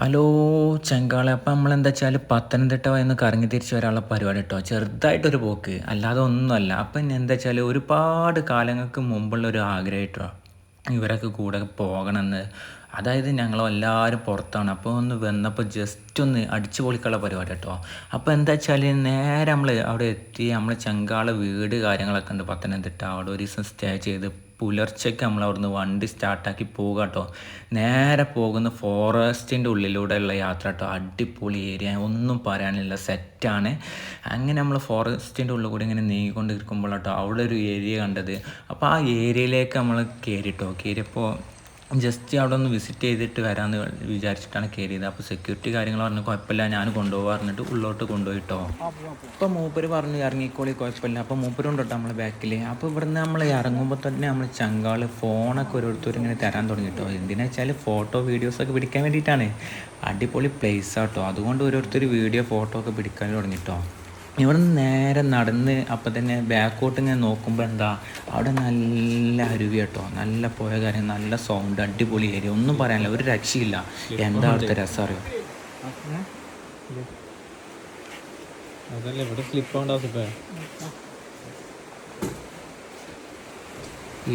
Hello ചെങ്കാളെ അപ്പം നമ്മളെന്താ വെച്ചാൽ പത്തനംതിട്ട വന്ന് കറങ്ങി തിരിച്ച് വരാനുള്ള പരിപാടി കേട്ടോ ചെറുതായിട്ടൊരു പോക്ക്. അല്ലാതെ ഒന്നുമല്ല. അപ്പം എന്താ വെച്ചാൽ ഒരുപാട് കാലങ്ങൾക്ക് മുമ്പുള്ള ഒരു ആഗ്രഹം ഇവരൊക്കെ കൂടെ പോകണമെന്ന്. അതായത് ഞങ്ങൾ എല്ലാവരും പുറത്താണ്. അപ്പോൾ ഒന്ന് വന്നപ്പോൾ ജസ്റ്റ് ഒന്ന് അടിച്ചു പൊളിക്കാനുള്ള പരിപാടി കേട്ടോ അപ്പോൾ എന്താ വെച്ചാൽ നേരെ നമ്മൾ അവിടെ എത്തി. നമ്മൾ ചെങ്കാള വീട് കാര്യങ്ങളൊക്കെ ഉണ്ട് പത്തനംതിട്ട. അവിടെ ഒരു ദിവസം സ്റ്റേ ചെയ്ത് പുലർച്ചയ്ക്ക് നമ്മൾ അവിടുന്ന് വണ്ടി സ്റ്റാർട്ടാക്കി പോകുക കേട്ടോ നേരെ പോകുന്ന ഫോറസ്റ്റിന്റെ ഉള്ളിലൂടെയുള്ള യാത്ര കേട്ടോ അടിപൊളി ഏരിയ ഒന്നും പറയാനില്ല. സെറ്റാണ് അങ്ങനെ നമ്മൾ ഫോറസ്റ്റിന്റെ ഉള്ളിൽ കൂടി ഇങ്ങനെ നീങ്ങിക്കൊണ്ടിരിക്കുമ്പോൾ കേട്ടോ അവിടെ ഒരു ഏരിയ കണ്ടത്. അപ്പോൾ ആ ഏരിയയിലേക്ക് നമ്മൾ കയറിയിട്ടോ കയറിയപ്പോൾ ജസ്റ്റ് അവിടെ ഒന്ന് വിസിറ്റ് ചെയ്തിട്ട് വരാമെന്ന് വിചാരിച്ചിട്ടാണ് കയറിയത്. അപ്പോൾ സെക്യൂരിറ്റി കാര്യങ്ങൾ പറഞ്ഞു കുഴപ്പമില്ല ഞാൻ കൊണ്ടുപോകാൻ പറഞ്ഞിട്ട് ഉള്ളോട്ട് കൊണ്ടുപോയിട്ടോ. അപ്പോൾ മൂപ്പര് പറഞ്ഞു ഇറങ്ങിക്കോളി കുഴപ്പമില്ല. അപ്പോൾ മൂപ്പര് കേട്ടോ നമ്മളെ ബാക്കിൽ അപ്പോൾ ഇവിടുന്ന് നമ്മൾ ഇറങ്ങുമ്പോൾ തന്നെ നമ്മൾ ചങ്കാൾ ഫോണൊക്കെ ഓരോരുത്തർ ഇങ്ങനെ തരാൻ തുടങ്ങിട്ടോ. എന്തിനാ വെച്ചാൽ ഫോട്ടോ വീഡിയോസൊക്കെ പിടിക്കാൻ വേണ്ടിയിട്ടാണ്. അടിപൊളി പ്ലേസ് ആട്ടോ. അതുകൊണ്ട് ഓരോരുത്തർ വീഡിയോ ഫോട്ടോ ഒക്കെ പിടിക്കാൻ തുടങ്ങിട്ടോ. ഇവിടെ നിന്ന് നേരെ നടന്ന് അപ്പം തന്നെ ബാക്കോട്ട് ഞാൻ നോക്കുമ്പോൾ എന്താ അവിടെ നല്ല അരുവി കേട്ടോ. നല്ല പോയ കാര്യം നല്ല സൗണ്ട് അടിപൊളി ഏരിയ ഒന്നും പറയാനില്ല ഒരു രക്ഷയില്ല. എന്താ അവിടുത്തെ രസം അറിയോ? അതല്ല ഇവിടെ സ്ലിപ്പ് ആവണ്ട ഇപ്പൊ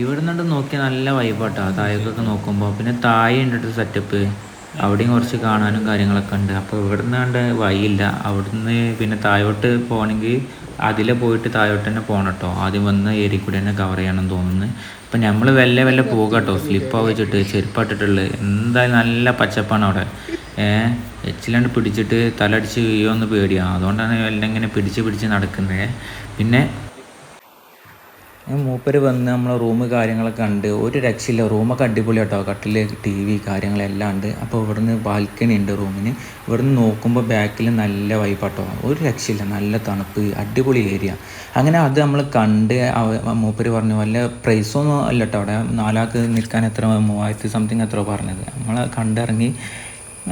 ഇവിടെ നിന്നിട്ട് നോക്കിയാൽ നല്ല വൈബാട്ടോ താഴേക്കൊക്കെ നോക്കുമ്പോൾ പിന്നെ താഴെ ഉണ്ട് സെറ്റപ്പ് അവിടെയും കുറച്ച് കാണാനും കാര്യങ്ങളൊക്കെ ഉണ്ട്. അപ്പോൾ ഇവിടെ കണ്ട് വഴിയില്ല. അവിടുന്ന് പിന്നെ താഴോട്ട് പോകണമെങ്കിൽ അതിലെ പോയിട്ട് താഴോട്ട് തന്നെ പോകണം കേട്ടോ. ആദ്യം വന്ന ഏരിയ കൂടി തന്നെ കവർ ചെയ്യണം തോന്നുന്നു. അപ്പം നമ്മൾ വെല്ല വെല്ല പോകുക കേട്ടോ. സ്ലിപ്പ് വെച്ചിട്ട് ചെരുപ്പാട്ടിട്ടുള്ളത് എന്തായാലും നല്ല പച്ചപ്പാണ് അവിടെ. ഏഹ് എച്ചിലാണ്ട് പിടിച്ചിട്ട് തലടിച്ച് വീഴുമെന്ന് പേടിയാണ് അതുകൊണ്ടാണ് എല്ലാം ഇങ്ങനെ പിടിച്ച് പിടിച്ച് നടക്കുന്നത് പിന്നെ മൂപ്പര് വന്ന് നമ്മളെ റൂം കാര്യങ്ങളൊക്കെ ഉണ്ട് ഒരു രക്ഷയില്ല. റൂമൊക്കെ അടിപൊളി കേട്ടോ കട്ടിൽ ടി വി കാര്യങ്ങളെല്ലാം ഉണ്ട്. അപ്പോൾ ഇവിടുന്ന് ബാൽക്കണി ഉണ്ട് റൂമിന് ഇവിടുന്ന് നോക്കുമ്പോൾ ബാക്കിൽ നല്ല വൈപ്പാട്ടോ ഒരു രക്ഷയില്ല. നല്ല തണുപ്പ് അടിപൊളി ഏരിയ അങ്ങനെ അത് നമ്മൾ കണ്ട് മൂപ്പർ പറഞ്ഞു വല്ല പ്രൈസൊന്നും അല്ല കേട്ടോ അവിടെ നാലാൾക്ക് നിൽക്കാൻ എത്ര? മൂവായിരത്തി സംതിങ് എത്ര പറഞ്ഞത്. നമ്മൾ കണ്ടിറങ്ങി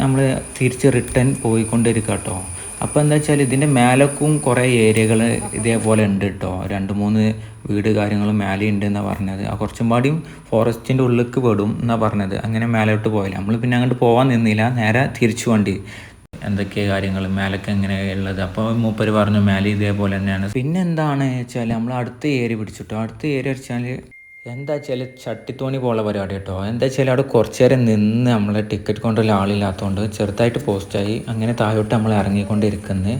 നമ്മൾ തിരിച്ച് റിട്ടേൺ പോയിക്കൊണ്ടിരിക്കുക കേട്ടോ അപ്പോൾ എന്താ വെച്ചാൽ ഇതിന്റെ മേലക്കും കുറേ ഏരിയകൾ ഇതേപോലെ ഉണ്ട് കേട്ടോ രണ്ട് മൂന്ന് വീട് കാര്യങ്ങളും മേലെ ഉണ്ട് എന്നാണ് പറഞ്ഞത്. ആ കുറച്ചും പാടിയും ഫോറസ്റ്റിന്റെ ഉള്ളിലേക്ക് പെടും എന്നാണ് പറഞ്ഞത്. അങ്ങനെ മേലോട്ട് പോയില്ല. നമ്മൾ പിന്നെ അങ്ങോട്ട് പോകാൻ നിന്നില്ല. നേരെ തിരിച്ചു വണ്ടി. എന്തൊക്കെ കാര്യങ്ങൾ മേലൊക്കെ എങ്ങനെ ഉള്ളത്? അപ്പോൾ മൂപ്പര് പറഞ്ഞു മേലെ ഇതേപോലെ തന്നെയാണ്. പിന്നെ എന്താണ് വെച്ചാൽ നമ്മൾ അടുത്ത ഏരിയ പിടിച്ചിട്ടോ? അടുത്ത ഏരിയ വെച്ചാൽ എന്താ വെച്ചാൽ ചട്ടിത്തോണി പോലെ പരിപാടി കേട്ടോ. എന്താ വെച്ചാൽ അവിടെ കുറച്ച് നേരം നിന്ന് നമ്മൾ ടിക്കറ്റ് കൊണ്ടുള്ള ആളില്ലാത്തതുകൊണ്ട് ചെറുതായിട്ട് പോസ്റ്റായി അങ്ങനെ താഴോട്ട് നമ്മൾ ഇറങ്ങിക്കൊണ്ടിരിക്കുന്നത്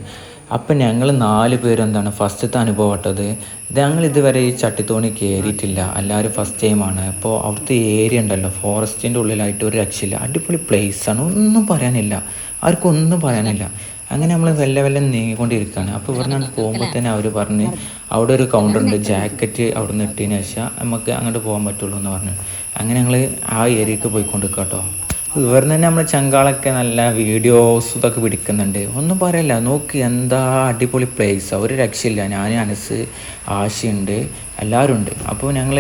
അപ്പം ഞങ്ങൾ നാല് പേരെന്താണ് ഫസ്റ്റത്തെ അനുഭവം ഇട്ടത് ഞങ്ങൾ ഇതുവരെ ഈ ചട്ടിത്തോണി കയറിയിട്ടില്ല എല്ലാവരും ഫസ്റ്റ് ടൈമാണ് അപ്പോൾ അവിടുത്തെ ഏരിയ ഉണ്ടല്ലോ ഫോറസ്റ്റിന്റെ ഉള്ളിലായിട്ട് ഒരു രക്ഷയില്ല. അടിപൊളി പ്ലേസാണ് ഒന്നും പറയാനില്ല. ആർക്കും ഒന്നും പറയാനില്ല. അങ്ങനെ നമ്മൾ വെല്ലെ വെല്ല നീങ്ങിക്കൊണ്ടിരിക്കുകയാണ് അപ്പോൾ ഇവിടെ നിന്ന് പോകുമ്പോൾ തന്നെ അവർ പറഞ്ഞ് അവിടെ ഒരു കൗണ്ടർ ഉണ്ട്. ജാക്കറ്റ് അവിടെ നിന്ന് ഇട്ടതിന് ശേഷം നമുക്ക് അങ്ങോട്ട് പോകാൻ പറ്റുള്ളൂ എന്ന് പറഞ്ഞു. അങ്ങനെ ഞങ്ങൾ ആ ഏരിയക്ക് പോയിക്കൊണ്ടിരിക്കുക കേട്ടോ ഇവരിൽ തന്നെ നമ്മൾ ചങ്കാളൊക്കെ നല്ല വീഡിയോസ് ഇതൊക്കെ പിടിക്കുന്നുണ്ട്. ഒന്നും പറയല്ല നോക്ക് എന്താ അടിപൊളി പ്ലേസാണ് ഒരു രക്ഷയില്ല. ഞാൻ അനസ് ആശയുണ്ട് എല്ലാവരും ഉണ്ട് അപ്പോൾ ഞങ്ങൾ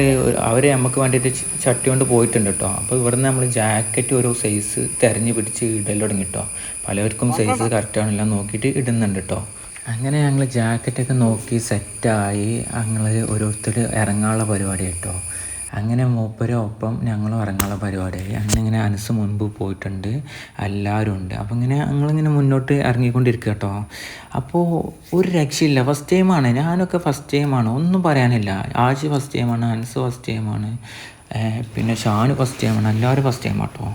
അവർ നമുക്ക് വേണ്ടിയിട്ട് ചട്ടി കൊണ്ട് പോയിട്ടുണ്ട് കേട്ടോ. അപ്പോൾ ഇവിടുന്ന് നമ്മൾ ജാക്കറ്റ് ഓരോ സൈസ് തിരഞ്ഞു പിടിച്ച് ഇടൽ തുടങ്ങി കേട്ടോ പലവർക്കും സൈസ് കറക്റ്റാണെല്ലാം നോക്കിയിട്ട് ഇടുന്നുണ്ട് കേട്ടോ. അങ്ങനെ ഞങ്ങൾ ജാക്കറ്റൊക്കെ നോക്കി സെറ്റായി ഞങ്ങൾ ഓരോരുത്തർ ഇറങ്ങാനുള്ള പരിപാടി കേട്ടോ. അങ്ങനെ മൂപ്പരും ഒപ്പം ഞങ്ങളും ഇറങ്ങാനുള്ള പരിപാടിയായി അങ്ങനെ ഇങ്ങനെ അനസ് മുൻപ് പോയിട്ടുണ്ട്. എല്ലാവരും ഉണ്ട്. അപ്പോൾ ഇങ്ങനെ ഞങ്ങളിങ്ങനെ മുന്നോട്ട് ഇറങ്ങിക്കൊണ്ടിരിക്കുക കേട്ടോ അപ്പോൾ ഒരു രക്ഷയില്ല. ഫസ്റ്റ് ടൈമാണ് ഞാനൊക്കെ ഫസ്റ്റ് ടൈമാണ് ഒന്നും പറയാനില്ല. ആശി ഫസ്റ്റ് ടൈമാണ് അനസ് ഫസ്റ്റ് ടൈമാണ് പിന്നെ ഷാന് ഫസ്റ്റ് ടൈമാണ് എല്ലാവരും ഫസ്റ്റ് ടൈം കേട്ടോ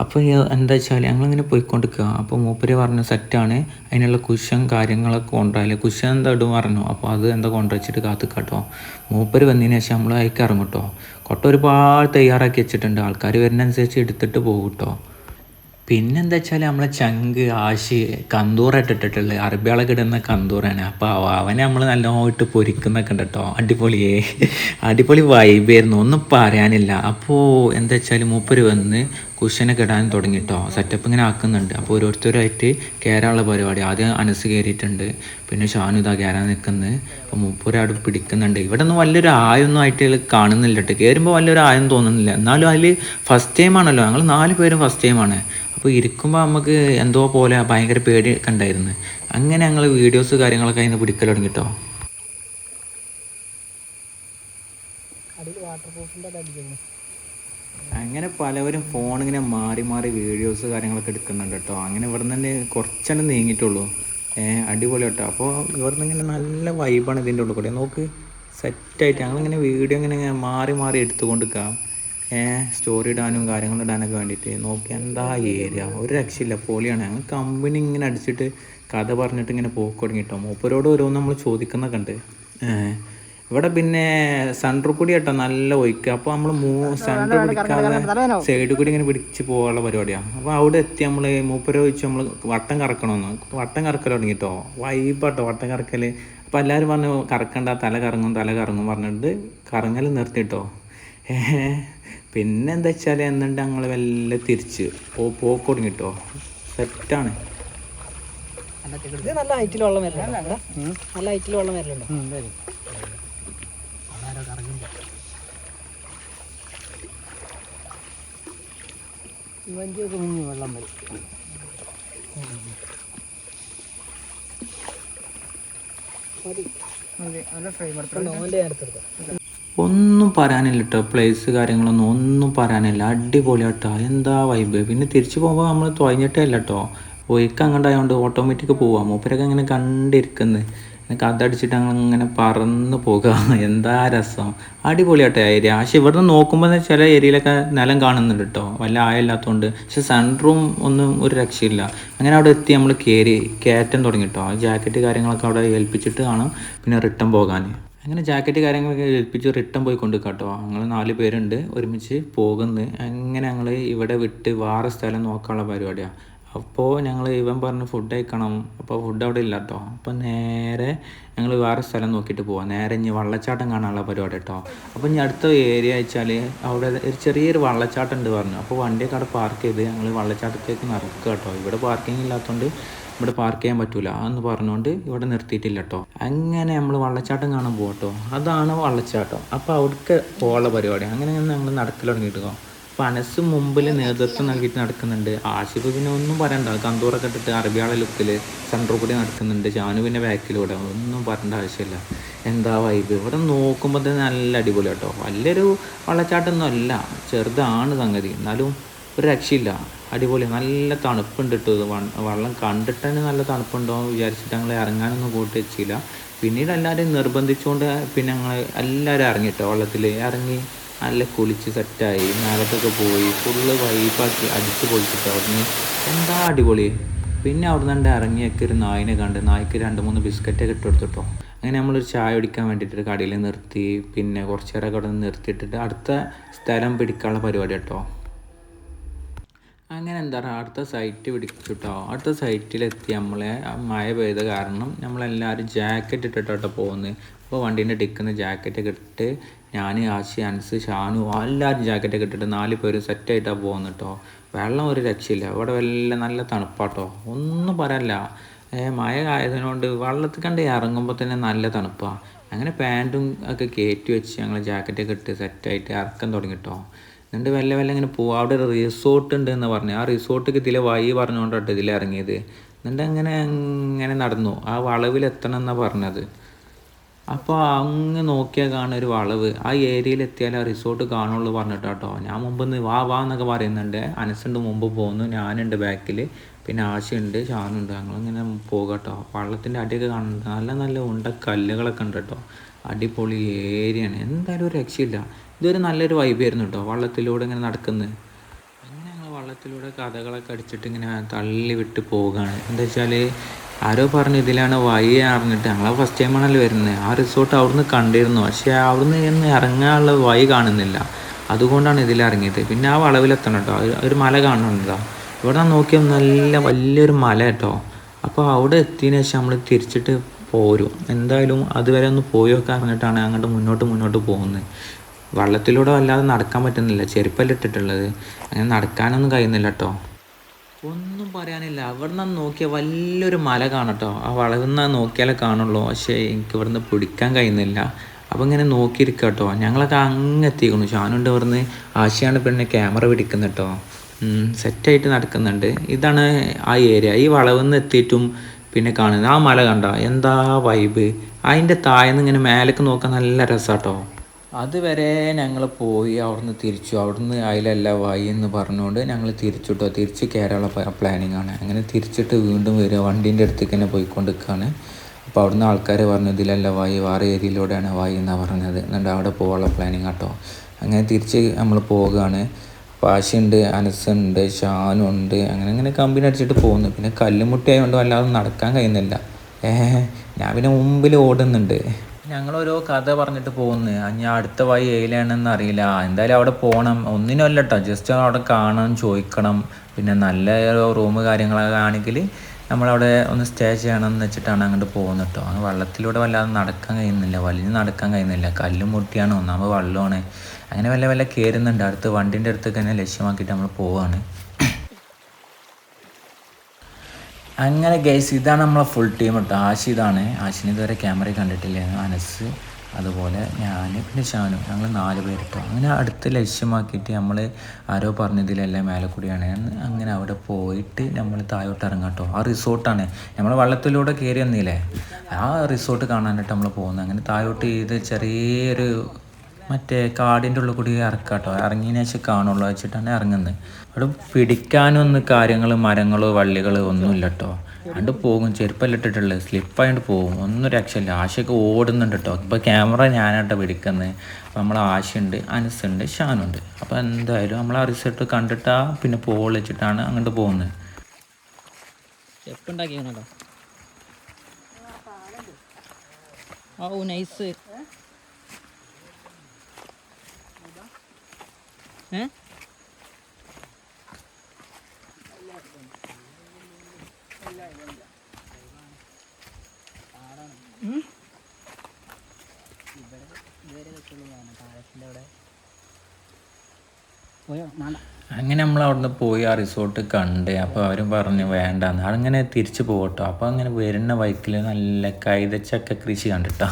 അപ്പോൾ എന്താ വെച്ചാൽ ഞങ്ങളിങ്ങനെ പോയിക്കൊണ്ടിരിക്കുക. അപ്പോൾ മൂപ്പര് പറഞ്ഞു സെറ്റാണ് അതിനുള്ള കുഷൻ കാര്യങ്ങളൊക്കെ കൊണ്ടുപോയാലേ കുഷൻ എന്താ ഇടും പറഞ്ഞു. അപ്പോൾ അത് എന്താ കൊണ്ടുവച്ചിട്ട് കാത്തു കേട്ടോ മൂപ്പര് വന്നതിന് ശേഷം നമ്മൾ അയക്കാറും കേട്ടോ കൊട്ട ഒരുപാട് തയ്യാറാക്കി വെച്ചിട്ടുണ്ട്. ആൾക്കാർ വരുന്നതനുസരിച്ച് എടുത്തിട്ട് പോകും കേട്ടോ പിന്നെന്താ വെച്ചാൽ നമ്മളെ ചങ്ക് ആശി കന്തൂറായിട്ട് ഇട്ടിട്ടുള്ളത് അറബികളൊക്കെ ഇടുന്ന കന്തൂറാണ്. അപ്പോൾ അവനെ നമ്മൾ നല്ലോട്ട് പൊരിക്കുന്നൊക്കെ ഉണ്ട് കേട്ടോ അടിപൊളിയേ. അടിപൊളി വൈബായിരുന്നു ഒന്നും പറയാനില്ല. അപ്പോൾ എന്താ വെച്ചാൽ മൂപ്പര് വന്ന് കുഷനൊക്കെ ഇടാൻ തുടങ്ങി കേട്ടോ സെറ്റപ്പ് ഇങ്ങനെ ആക്കുന്നുണ്ട്. അപ്പോൾ ഓരോരുത്തരായിട്ട് കയറാനുള്ള പരിപാടി. ആദ്യം അനസ് കയറിയിട്ടുണ്ട് പിന്നെ ഷാനു ഇതാ കയറാൻ നിൽക്കുന്നത് അപ്പോൾ മൂപ്പര് അവിടെ പിടിക്കുന്നുണ്ട്. ഇവിടെ ഒന്നും വലിയൊരു ആയൊന്നും ആയിട്ട് കാണുന്നില്ല കേട്ടോ. കയറുമ്പോൾ വലിയൊരു ആയം തോന്നുന്നില്ല. എന്നാലും അതിൽ ഫസ്റ്റ് ടൈം ആണല്ലോ. ഞങ്ങൾ നാല് പേരും ഫസ്റ്റ് ടൈമാണ് അപ്പോൾ ഇരിക്കുമ്പോൾ നമുക്ക് എന്തോ പോലെ ഭയങ്കര പേടി കണ്ടായിരുന്നു. അങ്ങനെ ഞങ്ങൾ വീഡിയോസ് കാര്യങ്ങളൊക്കെ അതിന് പിടിക്കൽ തുടങ്ങി കേട്ടോ അങ്ങനെ പലവരും ഫോണിങ്ങനെ മാറി മാറി വീഡിയോസ് കാര്യങ്ങളൊക്കെ എടുക്കുന്നുണ്ട് കേട്ടോ. അങ്ങനെ ഇവിടെ നിന്ന് കുറച്ചെണ്ണം നീങ്ങിയിട്ടുള്ളൂ. അടിപൊളി കേട്ടോ അപ്പോൾ ഇവിടുന്ന് ഇങ്ങനെ നല്ല വൈബാണ് ഇതിന്റെ ഉള്ളിൽ കൂടെ നോക്ക് സെറ്റായിട്ട് ഞങ്ങളിങ്ങനെ വീഡിയോ ഇങ്ങനെ മാറി മാറി എടുത്തുകൊണ്ടിരിക്കാം. ഏഹ് സ്റ്റോറി ഇടാനും കാര്യങ്ങൾ ഇടാനൊക്കെ വേണ്ടിയിട്ട്. നോക്കി എന്താ ഏരിയ ഒരു രക്ഷയില്ല. പൊളിയാണ്. ഞങ്ങൾ കമ്പനി ഇങ്ങനെ അടിച്ചിട്ട് കഥ പറഞ്ഞിട്ട് ഇങ്ങനെ പോക്ക് മൂപ്പരോട് ഓരോന്ന് നമ്മൾ ചോദിക്കുന്നൊക്കെ ഉണ്ട്. ഇവിടെ പിന്നെ സെൻട്രിൽ കൂടി കേട്ടോ നല്ല ഒഴിക്കുക. അപ്പോൾ നമ്മൾ മൂ സൺറൂഫ് പിടിക്കാതെ സൈഡിൽ കൂടി ഇങ്ങനെ പിടിച്ച് പോകാനുള്ള പരിപാടിയാണ് അപ്പോൾ അവിടെ എത്തി നമ്മൾ മൂപ്പര വെച്ച് നമ്മൾ വട്ടം കറക്കണമെന്ന്. വട്ടം കറക്കൽ തുടങ്ങിട്ടോ? വൈബാട്ടോ വട്ടം കറക്കൽ. അപ്പോൾ എല്ലാവരും പറഞ്ഞു കറക്കണ്ട തല കറങ്ങും തല കറങ്ങും പറഞ്ഞിട്ട് കറങ്ങൽ നിർത്തിട്ടോ. ഏഹ് പിന്നെ എന്താ വെച്ചാൽ എന്നിട്ട് ഞങ്ങൾ വല്ല തിരിച്ച് പോ പോക്ക് തുടങ്ങിട്ടോ. സെറ്റാണ്. ഇത് നല്ല ഹൈറ്റിൽ വെള്ളം വരലുണ്ടോ നല്ല ഹൈറ്റിൽ വെള്ളം വരലുണ്ടോ വഞ്ചിയൊക്കെ മുങ്ങി വെള്ളം വരും. ഒന്നും പറയാനില്ല കേട്ടോ പ്ലേസ് കാര്യങ്ങളൊന്നും ഒന്നും പറയാനില്ല. അടിപൊളി കേട്ടോ എന്താ വൈബ് പിന്നെ തിരിച്ചു പോകുമ്പോൾ നമ്മൾ തുഴഞ്ഞിട്ടേ അല്ല കേട്ടോ ഒഴുക്ക് അങ്ങോട്ടായതുകൊണ്ട് ഓട്ടോമാറ്റിക് പോവാം. മൂപ്പരൊക്കെ ഇങ്ങനെ കണ്ടിരിക്കുന്നത് കഥടിച്ചിട്ട് അങ്ങനെ പറന്ന് പോകുക എന്താ രസം? അടിപൊളിയാട്ടെ ഏരിയ പക്ഷെ ഇവിടുന്ന് നോക്കുമ്പോൾ ചില ഏരിയയിലൊക്കെ നിലം കാണുന്നുണ്ട് കേട്ടോ വല്ല ആയല്ലാത്തതുകൊണ്ട് പക്ഷെ സൺറൂം ഒന്നും ഒരു രക്ഷയില്ല. അങ്ങനെ അവിടെ എത്തി നമ്മൾ കയറി കയറ്റം തുടങ്ങി കേട്ടോ ജാക്കറ്റ് കാര്യങ്ങളൊക്കെ അവിടെ ഏൽപ്പിച്ചിട്ട് കാണും പിന്നെ റിട്ടേൺ പോകാൻ അങ്ങനെ ജാക്കറ്റ് കാര്യങ്ങളൊക്കെ ഏൽപ്പിച്ച് റിട്ടേൺ പോയി കൊണ്ട് കേട്ടോ ഞങ്ങൾ നാല് പേരുണ്ട് ഒരുമിച്ച് പോകുന്നു. അങ്ങനെ ഞങ്ങൾ ഇവിടെ വിട്ട് വേറെ സ്ഥലം നോക്കാനുള്ള പരിപാടിയാണ് അപ്പോൾ ഞങ്ങൾ ഇവൻ പറഞ്ഞ് ഫുഡ് കഴിക്കണം. അപ്പോൾ ഫുഡ് അവിടെ ഇല്ല കേട്ടോ അപ്പോൾ നേരെ ഞങ്ങൾ വേറെ സ്ഥലം നോക്കിയിട്ട് പോവാം. നേരെ ഇനി വള്ളച്ചാട്ടം കാണാനുള്ള പരിപാടി കേട്ടോ അപ്പോൾ ഇനി അടുത്ത ഏരിയ വെച്ചാൽ അവിടെ ഒരു ചെറിയൊരു വള്ളച്ചാട്ടം ഉണ്ട് പറഞ്ഞു. അപ്പോൾ വണ്ടിയൊക്കെ അവിടെ പാർക്ക് ചെയ്ത് ഞങ്ങൾ വള്ളച്ചാട്ടത്തേക്ക് നടക്കുക കേട്ടോ ഇവിടെ പാർക്കിംഗ് ഇല്ലാത്തതുകൊണ്ട് ഇവിടെ പാർക്ക് ചെയ്യാൻ പറ്റൂല എന്ന് പറഞ്ഞുകൊണ്ട് ഇവിടെ നിർത്തിയിട്ടില്ല കേട്ടോ അങ്ങനെ നമ്മൾ വള്ളച്ചാട്ടം കാണാൻ പോകട്ടോ അതാണ് വള്ളച്ചാട്ടം. അപ്പോൾ അവിടേക്ക് പോകാനുള്ള പരിപാടി. അങ്ങനെ ഞങ്ങൾ നടക്കൽ തുടങ്ങിയിട്ട്. അനസ് മുമ്പിൽ നേതൃത്വം നൽകിയിട്ട് നടക്കുന്നുണ്ട്. ആഷിഫ് പിന്നെ ഒന്നും പറയണ്ട. കന്തൂറൊക്കെ ഇട്ടിട്ട് അറബിയാളെ ലുക്കിൽ സെൻട്രൽ കൂടി നടക്കുന്നുണ്ട്. ഷാനു പിന്നെ ബാക്കിലൂടെ ഒന്നും പറയേണ്ട ആവശ്യമില്ല. എന്താ വൈബ് ഇവിടെ നോക്കുമ്പോൾ തന്നെ നല്ല അടിപൊളി കേട്ടോ. വലിയൊരു വള്ളച്ചാട്ടമൊന്നും അല്ല. ചെറുതാണ് സംഗതി. എന്നാലും ഒരു രക്ഷയില്ല. അടിപൊളി. നല്ല തണുപ്പുണ്ട് കേട്ടോ വെള്ളം കണ്ടിട്ട് തന്നെ നല്ല തണുപ്പുണ്ടോ എന്ന് വിചാരിച്ചിട്ട് ഞങ്ങൾ ഇറങ്ങാനൊന്നും കൂട്ടി വെച്ചില്ല. പിന്നീട് എല്ലാവരും നിർബന്ധിച്ചുകൊണ്ട് പിന്നെ ഞങ്ങൾ എല്ലാവരും ഇറങ്ങിട്ടോ വെള്ളത്തിൽ ഇറങ്ങി നല്ല കുളിച്ച് സെറ്റായി നിലത്തൊക്കെ പോയി ഫുള്ള് വൈപ്പാക്കി അടിച്ച് പൊളിച്ചിട്ട് അവിടുന്ന് എന്താ അടിപൊളി. പിന്നെ അവിടെ നിന്ന് ഇറങ്ങിയൊക്കെ ഒരു നായിനെ കണ്ട് നായ്ക്ക് രണ്ട് മൂന്ന് ബിസ്ക്കറ്റൊക്കെ ഇട്ട് കൊടുത്തിട്ടോ അങ്ങനെ നമ്മളൊരു ചായ കുടിക്കാൻ വേണ്ടിയിട്ട് കടയിൽ നിർത്തി പിന്നെ കുറച്ച് നേരമൊക്കെ അവിടെ നിർത്തിയിട്ടിട്ട് അടുത്ത സ്ഥലം പിടിക്കാനുള്ള പരിപാടി കേട്ടോ. അങ്ങനെ എന്താ പറയുക അടുത്ത സൈറ്റ് പിടിച്ചിട്ടോ അടുത്ത സൈറ്റിലെത്തി നമ്മളെ മഴ പെയ്ത കാരണം നമ്മളെല്ലാവരും ജാക്കറ്റ് ഇട്ടിട്ടോ പോകുന്നത് അപ്പോൾ വണ്ടീന്റെ ഡിക്കുന്ന ജാക്കറ്റ് ഇട്ടിട്ട് ഞാൻ ആശി അൻസ് ഷാനു എല്ലാവരും ജാക്കറ്റ് ഇട്ടിട്ട് നാല് പേര് സെറ്റായിട്ടാണ് പോകുന്നത് കേട്ടോ വെള്ളം ഒരു രക്ഷയില്ല. ഇവിടെ വല്ല നല്ല തണുപ്പാട്ടോ. ഒന്നും പറയാനില്ല. മഴ ആയതിനോണ്ട് വെള്ളത്തിൽ കണ്ട് ഇറങ്ങുമ്പോൾ തന്നെ നല്ല തണുപ്പാണ് അങ്ങനെ പാന്റും ഒക്കെ കയറ്റി വെച്ച് ഞങ്ങൾ ജാക്കറ്റൊക്കെ ഇട്ട് സെറ്റായിട്ട് ഇറക്കം തുടങ്ങി കേട്ടോ എന്നിട്ട് വല്ല വല്ല ഇങ്ങനെ പോവാം. അവിടെ ഒരു റിസോർട്ട് ഉണ്ട് എന്ന് പറഞ്ഞു. ആ റിസോർട്ടിക്ക് ഇതിലെ വഴി പറഞ്ഞുകൊണ്ടാട്ടോ ഇതിൽ ഇറങ്ങിയത്. എന്നിട്ട് അങ്ങനെ അങ്ങനെ നടന്നു. ആ വളവിൽ എത്തണം എന്നാണ് പറഞ്ഞത്. അപ്പോൾ അങ്ങ് നോക്കിയാൽ കാണുന്ന ഒരു വളവ്. ആ ഏരിയയിൽ എത്തിയാൽ ആ റിസോർട്ട് കാണുള്ളൂ പറഞ്ഞിട്ട് കേട്ടോ ഞാൻ മുമ്പ് വാ വാ എന്നൊക്കെ പറയുന്നുണ്ട്. അനസുണ്ട് മുമ്പ് പോകുന്നു ഞാനുണ്ട് ബാക്കിൽ പിന്നെ ആശയുണ്ട് ഷാനുണ്ട്. ഞങ്ങളിങ്ങനെ കേട്ടോ വള്ളത്തിന്റെ അടിയൊക്കെ കാണുന്നുണ്ട്. നല്ല നല്ല ഉണ്ട കല്ലുകളൊക്കെ ഉണ്ട് കേട്ടോ അടിപൊളി ഏരിയയാണ് എന്തായാലും ഒരു രക്ഷയില്ല. ഇതൊരു നല്ലൊരു വൈബായിരുന്നു കേട്ടോ വള്ളത്തിലൂടെ ഇങ്ങനെ നടക്കുന്നത് അങ്ങനെ ഞങ്ങൾ വള്ളത്തിലൂടെ കഥകളൊക്കെ അടിച്ചിട്ട് ഇങ്ങനെ തള്ളി വിട്ട് പോവുകയാണ് എന്താ വെച്ചാൽ ആരോ പറഞ്ഞു ഇതിലാണ് വഴി അറിഞ്ഞിട്ട് ഞങ്ങളെ ഫസ്റ്റ് ടൈമാണല്ലോ വരുന്നത് ആ റിസോർട്ട് അവിടുന്ന് കണ്ടിരുന്നു. പക്ഷേ അവിടുന്ന് ഇന്ന് ഇറങ്ങാനുള്ള വൈ കാണുന്നില്ല. അതുകൊണ്ടാണ് ഇതിൽ ഇറങ്ങിയത്. പിന്നെ ആ വളവിലെത്തണം കേട്ടോ ഒരു- മല കാണുന്നുണ്ടോ ഇവിടെ നോക്കിയാൽ നല്ല വലിയൊരു മല കേട്ടോ അപ്പോൾ അവിടെ എത്തിയതിന് ശേഷം നമ്മൾ തിരിച്ചിട്ട് പോരും. എന്തായാലും അതുവരെ ഒന്ന് പോയി നോക്കാൻ അറിഞ്ഞിട്ടാണ് അങ്ങോട്ട് മുന്നോട്ട് മുന്നോട്ട് പോകുന്നത്. വള്ളത്തിലൂടെ വല്ലാതെ നടക്കാൻ പറ്റുന്നില്ല. ചെരുപ്പല്ല ഇട്ടിട്ടുള്ളത്. അങ്ങനെ നടക്കാനൊന്നും കഴിയുന്നില്ല കേട്ടോ ഒന്നും പറയാനില്ല. അവിടെ നിന്ന് നോക്കിയാൽ വലിയൊരു മല കാണട്ടോ. ആ വളവിൽ നിന്ന് നോക്കിയാലേ കാണുള്ളൂ. പക്ഷേ എനിക്ക് ഇവിടെ നിന്ന് പിടിക്കാൻ കഴിയുന്നില്ല. അപ്പോൾ ഇങ്ങനെ നോക്കിയിരിക്കുക കേട്ടോ ഞങ്ങളൊക്കെ അങ്ങ് എത്തിക്കുന്നു ഷാനുണ്ട് ഇവിടുന്ന്. ആശയാണ് പിന്നെ ക്യാമറ പിടിക്കുന്നത് കേട്ടോ സെറ്റായിട്ട് നടക്കുന്നുണ്ട്. ഇതാണ് ആ ഏരിയ ഈ വളവിൽ നിന്ന് എത്തിയിട്ടും പിന്നെ കാണുന്നത് ആ മല കണ്ട? എന്താ വൈബ് അതിന്റെ താഴെന്ന് ഇങ്ങനെ മേലേക്ക് നോക്കാൻ നല്ല രസാട്ടോ. അതുവരെ ഞങ്ങൾ പോയി അവിടുന്ന് തിരിച്ചു. അവിടുന്ന് അതിലല്ല വായി എന്ന് പറഞ്ഞുകൊണ്ട് ഞങ്ങൾ തിരിച്ചിട്ടോ. തിരിച്ച് കയറാനുള്ള പ്ലാനിങ് ആണ് അങ്ങനെ തിരിച്ചിട്ട് വീണ്ടും വരിക. വണ്ടീന്റെ അടുത്തേക്ക് തന്നെ പോയിക്കൊണ്ടിരിക്കുകയാണ് അപ്പോൾ അവിടുന്ന് ആൾക്കാർ പറഞ്ഞു ഇതിലല്ല വായി വേറെ ഏരിയയിലൂടെയാണ് വായി എന്നാണ് പറഞ്ഞത്. എന്നിട്ട് അവിടെ പോകാനുള്ള പ്ലാനിങ് കേട്ടോ അങ്ങനെ തിരിച്ച് നമ്മൾ പോവുകയാണ് പാശുണ്ട് അനസുണ്ട് ഷാനുണ്ട് അങ്ങനെ അങ്ങനെ കമ്പനി അടിച്ചിട്ട് പോകുന്നു പിന്നെ കല്ലുമുട്ടി ആയതുകൊണ്ട് വല്ലാതെ നടക്കാൻ കഴിയുന്നില്ല. ഏഹ് ഞാൻ പിന്നെ മുമ്പിൽ ഓടുന്നുണ്ട്. ഞങ്ങളോരോ കഥ പറഞ്ഞിട്ട് പോകുന്നു. ഞാൻ അടുത്ത വഴി ഏലാണെന്ന് അറിയില്ല. എന്തായാലും അവിടെ പോകണം ഒന്നിനല്ല കേട്ടോ ജസ്റ്റ് അവിടെ കാണണം ചോദിക്കണം. പിന്നെ നല്ല റൂം കാര്യങ്ങളൊക്കെ ആണെങ്കിൽ നമ്മളവിടെ ഒന്ന് സ്റ്റേ ചെയ്യണം എന്ന് വെച്ചിട്ടാണ് അങ്ങോട്ട് പോകുന്നത് കേട്ടോ അങ്ങ് വെള്ളത്തിലൂടെ വല്ലാതെ നടക്കാൻ കഴിയുന്നില്ല. വലിഞ്ഞ് നടക്കാൻ കഴിയുന്നില്ല. കല്ലും മുട്ടിയാണ്. ഒന്നാമത് വെള്ളമാണ്. അങ്ങനെ വല്ല വല്ല കയറുന്നുണ്ട് അടുത്ത് വണ്ടിന്റെ അടുത്തൊക്കെ തന്നെ ലക്ഷ്യമാക്കിയിട്ട് നമ്മൾ പോവാണ്. അങ്ങനെ ഗൈസ് ഇതാണ് നമ്മളെ ഫുൾ ടീം കേട്ടോ ആശി ഇതാണ്. ആശിനെ ഇതുവരെ ക്യാമറ കണ്ടിട്ടില്ല. അനസ് അതുപോലെ ഞാൻ പിന്നെ ഷാനു. ഞങ്ങൾ നാല് പേര് കേട്ടോ അങ്ങനെ അടുത്ത് ലക്ഷ്യമാക്കിയിട്ട് നമ്മൾ ആരോ പറഞ്ഞതിലല്ലേ മേലെ കൂടിയാണ്. അങ്ങനെ അവിടെ പോയിട്ട് നമ്മൾ താഴോട്ട് ഇറങ്ങാം കേട്ടോ ആ റിസോർട്ടാണ് നമ്മൾ വള്ളത്തിലൂടെ കയറി വന്നില്ലേ? ആ റിസോർട്ട് കാണാനായിട്ട് നമ്മൾ പോകുന്നത്. അങ്ങനെ താഴോട്ട് ഇത് ചെറിയൊരു മറ്റേ കാടിന്റെ ഉള്ളിൽ കൂടി ഇറക്കാം കേട്ടോ ഇറങ്ങിയതിന് ശേഷം കാണുള്ളൂ. വെച്ചിട്ടാണ് ഇറങ്ങുന്നത്. അവിടെ പിടിക്കാനൊന്നും കാര്യങ്ങൾ മരങ്ങളോ വള്ളികളോ ഒന്നുമില്ല കേട്ടോ കണ്ട് പോകും. ചെരുപ്പല്ല ഇട്ടിട്ടുള്ളത് സ്ലിപ്പായിട്ട് പോകും. ഒന്നും രക്ഷയില്ല. ആശയൊക്കെ ഓടുന്നുണ്ട് കേട്ടോ ഇപ്പോൾ ക്യാമറ ഞാനാട്ടോ പിടിക്കുന്നത്. അപ്പോൾ നമ്മൾ ആശയുണ്ട് അനസുണ്ട് ഷാനുണ്ട്. അപ്പോൾ എന്തായാലും നമ്മൾ റിസൾട്ട് കണ്ടിട്ടാ പിന്നെ പോൾ വെച്ചിട്ടാണ് അങ്ങോട്ട് പോകുന്നത്. Oh nice. അങ്ങനെ നമ്മൾ അവിടുന്ന് പോയി ആ റിസോർട്ട് കണ്ട്. അപ്പോൾ അവരും പറഞ്ഞു വേണ്ടാന്ന്. അങ്ങനെ തിരിച്ചു പോകട്ടോ. അപ്പോൾ അങ്ങനെ വരുന്ന വൈക്കിൽ നല്ല കൈതച്ചക്ക കൃഷി കണ്ടിട്ടോ.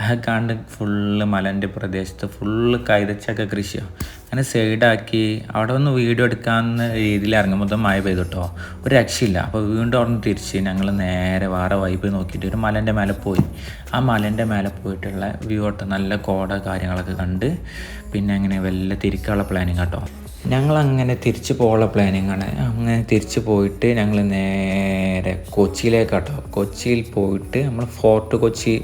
അത് കണ്ട് ഫുള്ള് മലന്റെ പ്രദേശത്ത് ഫുള്ള് കൈതച്ചക്ക കൃഷിയാണ് അങ്ങനെ സൈഡാക്കി അവിടെ ഒന്ന് വീഡിയോ എടുക്കാവുന്ന രീതിയിൽ ഇറങ്ങുമ്പോൾ മഴ പെയ്തു കേട്ടോ ഒരു രക്ഷയില്ല. അപ്പോൾ വീണ്ടും അവിടെ നിന്ന് തിരിച്ച് ഞങ്ങൾ നേരെ വേറെ വൈബ് നോക്കിയിട്ട് ഒരു മലന്റെ മേലെ പോയി. ആ മലന്റെ മേലെ പോയിട്ടുള്ള വ്യൂ കേട്ടോ നല്ല കോട കാര്യങ്ങളൊക്കെ കണ്ട് പിന്നെ അങ്ങനെ വല്ല തിരിക്കാനുള്ള പ്ലാനിങ് കേട്ടോ ഞങ്ങൾ അങ്ങനെ തിരിച്ചു പോകാനുള്ള പ്ലാനിങ്ങാണ് അങ്ങനെ തിരിച്ചു പോയിട്ട് ഞങ്ങൾ നേരെ കൊച്ചിയിലേക്ക് കേട്ടോ കൊച്ചിയിൽ പോയിട്ട് നമ്മൾ ഫോർട്ട് കൊച്ചി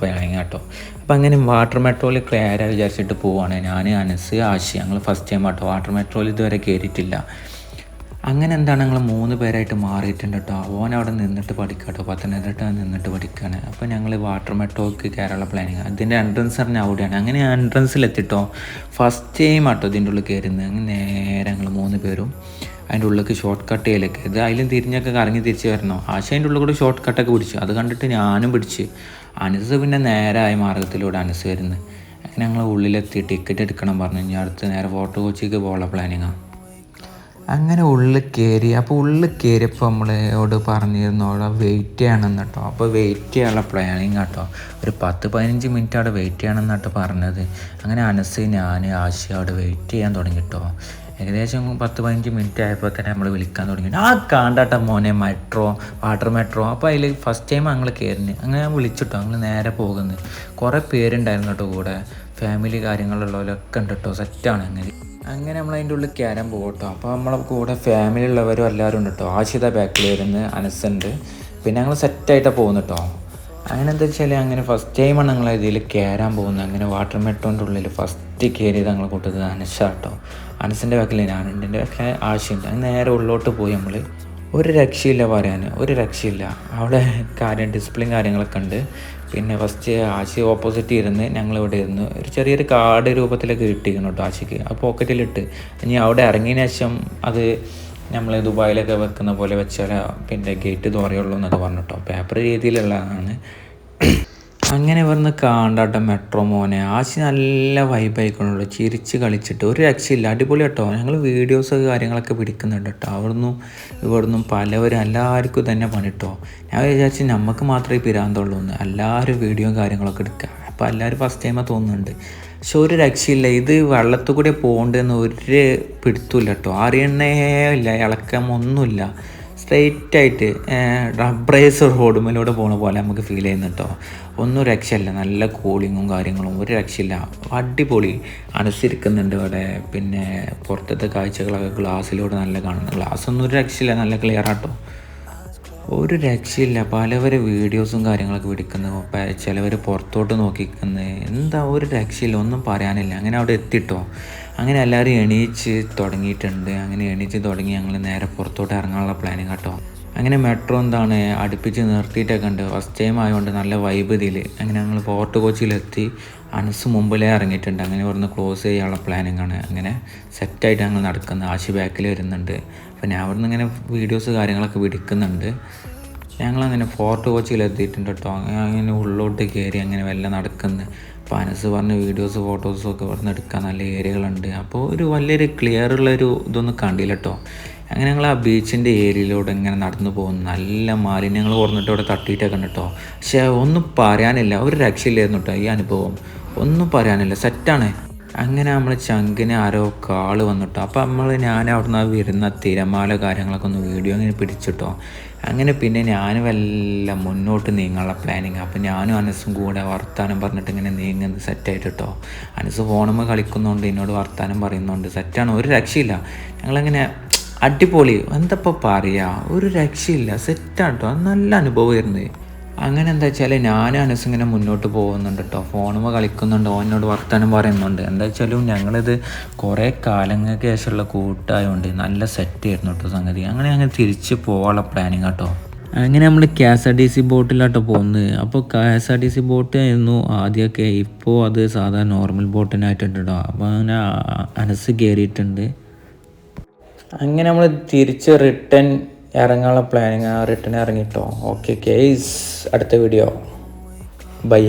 പ്ലാനിങ് കേട്ടോ. അപ്പോൾ അങ്ങനെ വാട്ടർ മെട്രോയിൽ കയറാൻ വിചാരിച്ചിട്ട് പോവാണ്. ഞാൻ അനസ് ആശി ഞങ്ങൾ ഫസ്റ്റ് ടൈം കേട്ടോ വാട്ടർ മെട്രോയിൽ ഇതുവരെ കയറിയിട്ടില്ല അങ്ങനെ എന്താണ് ഞങ്ങൾ മൂന്ന് പേരായിട്ട് മാറിയിട്ടുണ്ട് കേട്ടോ ഓൻ അവിടെ നിന്നിട്ട് പഠിക്കുക കേട്ടോ പത്തനംതിട്ട നിന്നിട്ട് പഠിക്കുകയാണ് അപ്പോൾ ഞങ്ങൾ വാട്ടർ മെട്രോക്ക് കയറാനുള്ള പ്ലാനിങ് അതിന്റെ എൻട്രൻസ് പറഞ്ഞ അവിടെയാണ്. അങ്ങനെ എൻട്രൻസിലെത്തിട്ടോ ഫസ്റ്റ് ടൈം ആട്ടോ ഇതിന്റെ ഉള്ളിൽ കയറുന്നത് അങ്ങനെ നേരെ ഞങ്ങൾ മൂന്ന് പേരും അതിന്റെ ഉള്ളിലേക്ക് ഷോർട്ട് കട്ട് ചെയ്യലൊക്കെ ഇത് അതിലും തിരിഞ്ഞൊക്കെ കറങ്ങി തിരിച്ച് വരണോ. ആശ അതിന്റെ ഉള്ളിൽ കൂടെ ഷോർട്ട് കട്ടൊക്കെ പിടിച്ചു. അത് കണ്ടിട്ട് ഞാനും പിടിച്ച്. അനസ് പിന്നെ നേരായ മാർഗത്തിലൂടെ അനസ് വരുന്നത് അങ്ങനെ ഞങ്ങൾ ഉള്ളിലെത്തി ടിക്കറ്റ് എടുക്കണം പറഞ്ഞു ഇനി അടുത്ത് നേരെ ഫോട്ടോ കൊച്ചിക്ക് പോകാനുള്ള പ്ലാനിങ്ങാണ് അങ്ങനെ ഉള്ളിൽ കയറി അപ്പോൾ ഉള്ളിൽ കയറിയപ്പോൾ നമ്മളോട് പറഞ്ഞിരുന്നു അവിടെ വെയിറ്റ് ചെയ്യണമെന്ന് കേട്ടോ അപ്പോൾ വെയിറ്റ് ചെയ്യാനുള്ള പ്ലാനിങ് കേട്ടോ ഒരു പത്ത് പതിനഞ്ച് മിനിറ്റ് അവിടെ വെയിറ്റ് ചെയ്യണമെന്ന് കേട്ടോ പറഞ്ഞത്. അങ്ങനെ അനസ് ഞാൻ ആശ അവിടെ വെയിറ്റ് ചെയ്യാൻ തുടങ്ങി കേട്ടോ ഏകദേശം പത്ത് പതിനഞ്ച് മിനിറ്റ് ആയപ്പോൾ തന്നെ നമ്മൾ വിളിക്കാൻ തുടങ്ങി. ആ കാണ്ടാട്ട മോനെ മെട്രോ വാട്ടർ മെട്രോ അപ്പോൾ അതിൽ ഫസ്റ്റ് ടൈം ഞങ്ങൾ കയറുന്നത് അങ്ങനെ ഞാൻ വിളിച്ചിട്ടോ ഞങ്ങൾ നേരെ പോകുന്നത് കുറേ പേരുണ്ടായിരുന്നു കേട്ടോ കൂടെ. ഫാമിലി കാര്യങ്ങളുള്ളവരൊക്കെ ഉണ്ട് കേട്ടോ സെറ്റാണ് അങ്ങനെ. അങ്ങനെ നമ്മൾ അതിന്റെ ഉള്ളിൽ കയറാൻ പോകട്ടോ അപ്പോൾ നമ്മളെ കൂടെ ഫാമിലി ഉള്ളവരും എല്ലാവരും ഉണ്ട് കേട്ടോ. ആശിത ബാക്കിൽ വരുന്നത് അനസുണ്ട് പിന്നെ ഞങ്ങൾ സെറ്റായിട്ടാണ് പോകുന്നു കേട്ടോ. അങ്ങനെ എന്താ വെച്ചാൽ അങ്ങനെ ഫസ്റ്റ് ടൈമാണ് ഞങ്ങൾ ഇതിൽ കയറാൻ പോകുന്നത്. അങ്ങനെ വാട്ടർ മെട്രോന്റെ ഉള്ളിൽ ഫസ്റ്റ് കയറിയത് ഞങ്ങൾ കൂട്ടത് അനശ കേട്ടോ അനസിന്റെ ബാക്കിൽ ഞാനുണ്ട് എന്റെ ബാക്കിൽ ആവശ്യമില്ല നേരെ ഉള്ളോട്ട് പോയി നമ്മൾ ഒരു രക്ഷയില്ല പറയാൻ ഒരു രക്ഷയില്ല. അവിടെ കാര്യം ഡിസിപ്ലിൻ കാര്യങ്ങളൊക്കെ ഉണ്ട്. പിന്നെ ഫസ്റ്റ് ആശി ഓപ്പോസിറ്റ് ഇരുന്ന് ഞങ്ങൾ ഇവിടെ ഇരുന്ന് ഒരു ചെറിയൊരു കാർഡ് രൂപത്തിലൊക്കെ കിട്ടിയിരുന്നു കേട്ടോ ആശിക്ക്. ആ പോക്കറ്റിലിട്ട് ഇനി അവിടെ ഇറങ്ങിയതിന് ശേഷം അത് നമ്മൾ ദുബായിലൊക്കെ വെക്കുന്ന പോലെ വെച്ചാൽ പിന്നെ ഗേറ്റ് തുറയുള്ളൂ എന്നൊക്കെ പറഞ്ഞു കേട്ടോ പേപ്പർ രീതിയിലുള്ളതാണ് അങ്ങനെ വന്ന് കാണ്ടാട്ട മെട്രോ മോനെ. ആശി നല്ല വൈബായിക്കൊണ്ടുള്ളൂ ചിരിച്ച് കളിച്ചിട്ട്. ഒരു രക്ഷയില്ല. അടിപൊളി കേട്ടോ. ഞങ്ങൾ വീഡിയോസ് കാര്യങ്ങളൊക്കെ പിടിക്കുന്നുണ്ട് കേട്ടോ. അവിടുന്ന് ഇവിടുന്നും പലവരും എല്ലാവർക്കും തന്നെ പണിട്ടോ. ഞാൻ വിചാരിച്ചു നമുക്ക് മാത്രമേ പിരാന്തുള്ളൂ എന്ന് എല്ലാവരും വീഡിയോയും കാര്യങ്ങളൊക്കെ എടുക്കുക അപ്പോൾ എല്ലാവരും ഫസ്റ്റ് ടൈമാണ് തോന്നുന്നുണ്ട്. പക്ഷെ ഒരു രക്ഷയില്ല. ഇത് വെള്ളത്തിൽ കൂടെ പോകണ്ടെന്ന് ഒരു പിടുത്തമില്ല കേട്ടോ. അറിയണേ ഇല്ല ഇളക്കം ഒന്നുമില്ല സ്ട്രെയിറ്റ് ആയിട്ട് റബ്രൈസ് റോഡുമലൂടെ പോണ പോലെ നമുക്ക് ഫീൽ ചെയ്യുന്നു കേട്ടോ. ഒന്നും രക്ഷയില്ല. നല്ല കൂളിങ്ങും കാര്യങ്ങളും ഒരു രക്ഷയില്ല. അടിപൊളി അനസിരിക്കുന്നുണ്ട് ഇവിടെ. പിന്നെ പുറത്തത്തെ കാഴ്ചകളൊക്കെ ഗ്ലാസ്സിലൂടെ നല്ല കാണുന്നു. ഗ്ലാസ് ഒന്നും ഒരു രക്ഷയില്ല. നല്ല ക്ലിയർ ആട്ടോ ഒരു രക്ഷയില്ല. പലവരെ വീഡിയോസും കാര്യങ്ങളൊക്കെ വിടിക്കുന്നു ചിലവർ പുറത്തോട്ട് നോക്കിക്കുന്നു. എന്താ ഒരു രക്ഷയില്ല. ഒന്നും പറയാനില്ല. അങ്ങനെ അവിടെ എത്തിട്ടോ. അങ്ങനെ എല്ലാവരും എണീച്ച് തുടങ്ങിയിട്ടുണ്ട്. അങ്ങനെ എണീച്ച് തുടങ്ങി ഞങ്ങൾ നേരെ പുറത്തോട്ട് ഇറങ്ങാനുള്ള പ്ലാനിങ് കേട്ടോ. അങ്ങനെ മെട്രോ എന്താണ് അടുപ്പിച്ച് നിർത്തിയിട്ടൊക്കെ ഉണ്ട് ഫസ്റ്റ് ടൈം ആയതുകൊണ്ട് നല്ല വൈബ് ഇതിൽ അങ്ങനെ ഞങ്ങൾ ഫോർട്ട് കൊച്ചിയിലെത്തി. അനസ് മുമ്പിലേ ഇറങ്ങിയിട്ടുണ്ട്. അങ്ങനെ ഇവിടുന്ന് ക്ലോസ് ചെയ്യാനുള്ള പ്ലാനിങ് ആണ്. അങ്ങനെ സെറ്റായിട്ട് ഞങ്ങൾ നടക്കുന്നത് ആശി ബാക്കിൽ വരുന്നുണ്ട്. അപ്പോൾ ഞാൻ അവിടുന്ന് ഇങ്ങനെ വീഡിയോസ് കാര്യങ്ങളൊക്കെ പിടിക്കുന്നുണ്ട് ഞങ്ങളങ്ങനെ ഫോർട്ട് കൊച്ചിയിൽ എത്തിയിട്ടുണ്ട് കേട്ടോ അങ്ങനെ അങ്ങനെ ഉള്ളോട്ട് കയറി അങ്ങനെ വല്ല നടക്കുന്നത് അപ്പോൾ അനസ് പറഞ്ഞ വീഡിയോസ് ഫോട്ടോസും ഒക്കെ ഇവിടുന്ന് എടുക്കാൻ നല്ല ഏരിയകളുണ്ട് അപ്പോൾ ഒരു വലിയൊരു ക്ലിയർ ഉള്ളൊരു ഇതൊന്നും കണ്ടില്ല കേട്ടോ അങ്ങനെ ഞങ്ങൾ ആ ബീച്ചിന്റെ ഏരിയയിലൂടെ ഇങ്ങനെ നടന്നു പോകുന്നു. നല്ല മാലിന്യങ്ങൾ കുറഞ്ഞിട്ട് അവിടെ തട്ടിയിട്ടൊക്കെ ഉണ്ട് കേട്ടോ പക്ഷേ ഒന്നും പറയാനില്ല. ഒരു രക്ഷയില്ലായിരുന്നു കേട്ടോ ഈ അനുഭവം. ഒന്നും പറയാനില്ല. സെറ്റാണ് അങ്ങനെ നമ്മൾ ചങ്കിന് ആരോ കാൾ വന്നിട്ടോ അപ്പോൾ നമ്മൾ ഞാൻ അവിടുന്ന് വരുന്ന തിരമാല കാര്യങ്ങളൊക്കെ ഒന്ന് വീഡിയോ അങ്ങനെ പിടിച്ചിട്ടോ അങ്ങനെ പിന്നെ ഞാൻ എല്ലാം മുന്നോട്ട് നീങ്ങാനുള്ള പ്ലാനിങ് അപ്പോൾ ഞാനും അനസും കൂടെ വർത്താനം പറഞ്ഞിട്ട് ഇങ്ങനെ നീങ്ങുന്നത് സെറ്റായിട്ട് കേട്ടോ അനസ് ഫോണുമ്പോൾ കളിക്കുന്നതുകൊണ്ട് എന്നോട് വർത്താനം പറയുന്നുണ്ട് സെറ്റാണ് ഒരു രക്ഷയില്ല. ഞങ്ങളങ്ങനെ അടിപൊളി. എന്തപ്പോൾ പറയാ? ഒരു രക്ഷയില്ല. സെറ്റാട്ടോ. നല്ല അനുഭവമായിരുന്നു അങ്ങനെ എന്താ വെച്ചാൽ ഞാൻ അനസ് ഇങ്ങനെ മുന്നോട്ട് പോകുന്നുണ്ട് കേട്ടോ ഫോണുമ കളിക്കുന്നുണ്ട്. ഓനോട് വർത്തമാനം പറയുന്നുണ്ട്. എന്താ വെച്ചാലും ഞങ്ങളിത് കുറേ കാലങ്ങൾക്ക് ശേഷമുള്ള കൂട്ടായതുകൊണ്ട് നല്ല സെറ്റ് ആയിരുന്നു കേട്ടോ സംഗതി. അങ്ങനെ ഞങ്ങൾ തിരിച്ച് പോകാനുള്ള പ്ലാനിങ് കേട്ടോ അങ്ങനെ നമ്മൾ K S R T C ബോട്ടിലാട്ടോ പോകുന്നത് അപ്പോൾ K S R T C boat ആയിരുന്നു ആദ്യമൊക്കെ. ഇപ്പോൾ അത് സാധാരണ നോർമൽ ബോട്ടിനായിട്ടുണ്ട് കേട്ടോ അപ്പോൾ അങ്ങനെ അനസ് കയറിയിട്ടുണ്ട് അങ്ങനെ നമ്മൾ തിരിച്ച് റിട്ടേൺ ഇറങ്ങാനുള്ള പ്ലാനിങ് റിട്ടേൺ ഇറങ്ങിട്ടോ. ഓക്കെ കേസ് അടുത്ത വീഡിയോ ബൈ